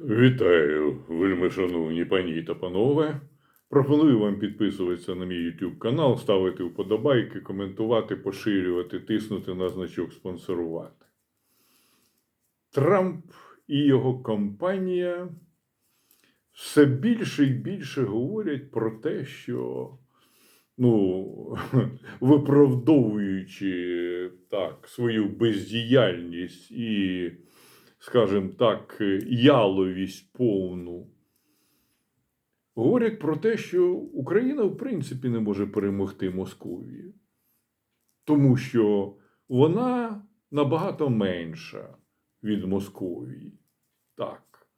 Вітаю, вельми шановні пані та панове. Пропоную вам підписуватися на мій YouTube канал, ставити вподобайки, коментувати, поширювати, тиснути на значок спонсорувати. Трамп і його компанія все більше і більше говорять про те, що, ну, виправдовуючи так, свою бездіяльність і скажімо так, яловість повну. Говорять про те, що Україна, в принципі, не може перемогти Московію, тому що вона набагато менша від Московії. Так.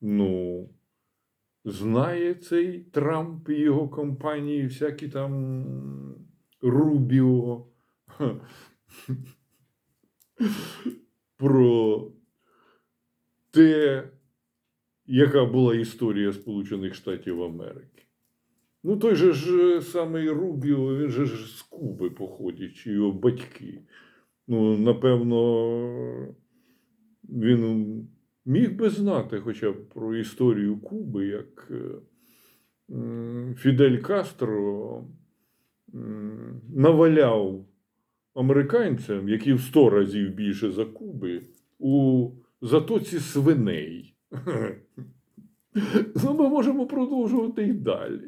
Ну, знає цей Трамп і його компанії, всякі там Рубіо про те, яка була історія Сполучених Штатів Америки. Ну, той же ж самий Рубіо, він же ж з Куби походить, чи його батьки. Ну, напевно, він міг би знати хоча б про історію Куби, як е, Фідель Кастро наваляв американцям, які в 100 разів більше за Куби, у затоці свиней. Ну, ми можемо продовжувати і далі.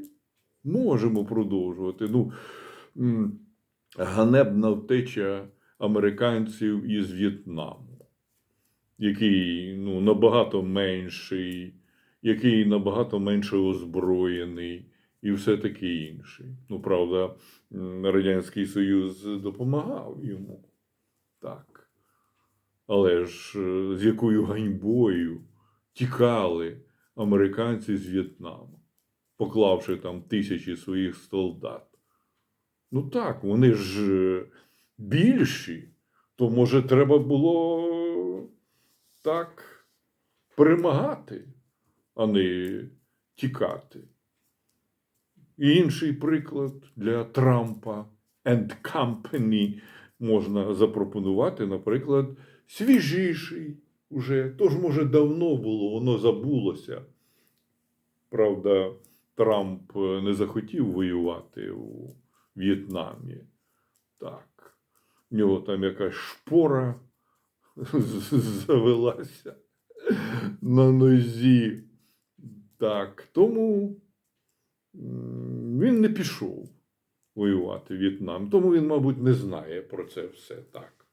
Можемо продовжувати. Ну, ганебна втеча американців із В'єтнаму, який ну, набагато менший, який набагато менше озброєний і все таке інше. Ну, правда, Радянський Союз допомагав йому. Так. Але ж е, з якою ганьбою тікали американці з В'єтнаму, поклавши там тисячі своїх солдат. Ну так, вони ж е, більші, то може треба було так перемагати, а не тікати. І інший приклад для Трампа and Company можна запропонувати, наприклад, свіжіший уже. Тож, може, давно було, воно забулося. Правда, Трамп не захотів воювати у В'єтнамі. Так. В нього там якась шпора завелася на нозі. Так, тому він не пішов воювати в В'єтнам. Тому він, мабуть, не знає про це все так.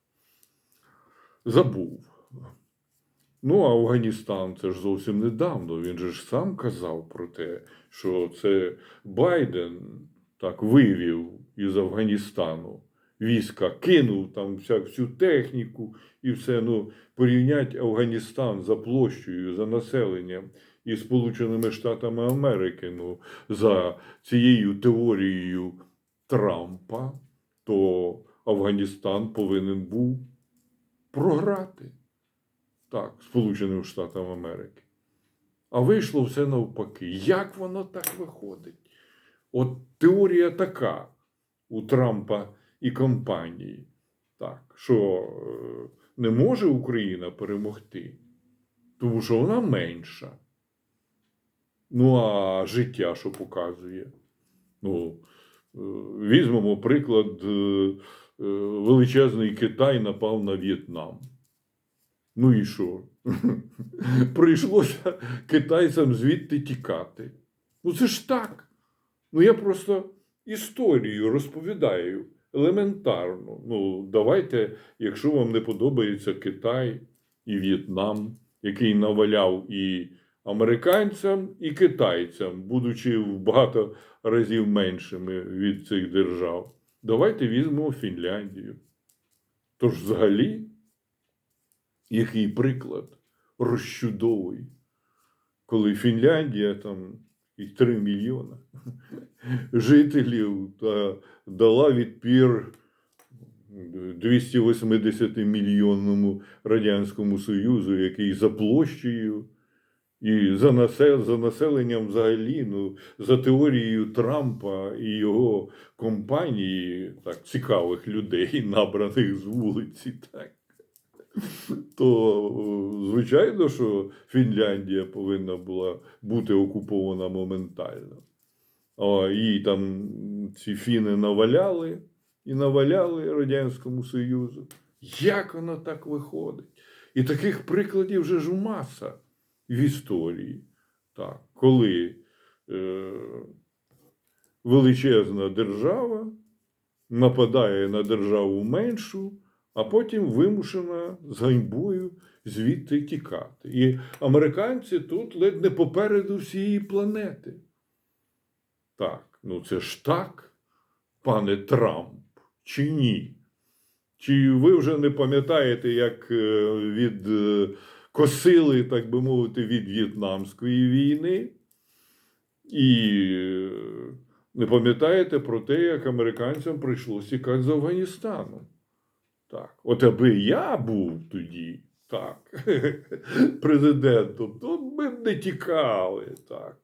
Забув. Ну, а Афганістан це ж зовсім недавно. Він же ж сам казав про те, що це Байден так вивів із Афганістану війська, кинув там вся, всю техніку і все. Ну, порівнять Афганістан за площею, за населенням і Сполученими Штатами Америки. Ну, за цією теорією Трампа, то Афганістан повинен був програти. Так, Сполученим Штатам Америки. А вийшло все навпаки. Як воно так виходить? От теорія така у Трампа і компанії, так, що е, не може Україна перемогти, тому що вона менша. Ну, а життя, що показує? Ну, е, візьмемо приклад, е, е, величезний Китай напав на В'єтнам. Ну і що? Прийшлося китайцям звідти тікати. Ну це ж так. Ну я просто історію розповідаю елементарно. Ну, давайте, якщо вам не подобається Китай і В'єтнам, який наваляв і американцям, і китайцям, будучи в багато разів меншими від цих держав, давайте візьмемо Фінляндію. Тож взагалі який приклад розчудовий, коли Фінляндія там і 3 мільйона жителів та дала відпір 280 мільйонному Радянському Союзу, який за площею і за, насел, за населенням взагалі, ну, за теорією Трампа і його компанії, так, цікавих людей, набраних з вулиці, так. то е, звичайно, що Фінляндія повинна була бути окупована моментально. А їй там ці фіни наваляли і наваляли Радянському Союзу. Як воно так виходить? І таких прикладів вже ж маса в історії. Так, коли е, величезна держава нападає на державу меншу, а потім вимушена з ганьбою звідти тікати. І американці тут ледь не попереду всієї планети. Так, ну це ж так, пане Трамп, чи ні? Чи ви вже не пам'ятаєте, як е, від е, косили, так би мовити, від В'єтнамської війни? І е, не пам'ятаєте про те, як американцям прийшлося тікати з Афганістану? Так, от аби я був тоді, так, президентом, то ми б не тікали, так.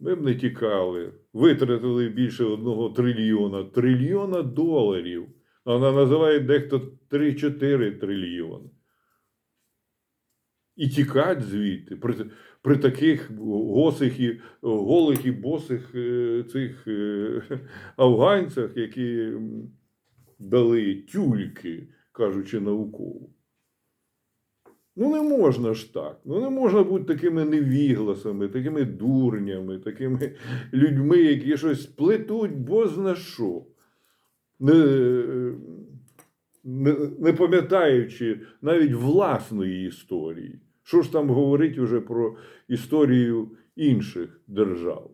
Ми б не тікали. Витратили більше одного трильйона, трильйона доларів. Вона називає дехто 3-4 трильйони. І тікать звідти при, при таких госих і, голих і босих е, цих е, афганцях, які дали тюльки, кажучи науково. Ну, не можна ж так. Ну, не можна бути такими невігласами, такими дурнями, такими людьми, які щось плетуть бозна що. Не, не, не пам'ятаючи навіть власної історії. Що ж там говорить уже про історію інших держав?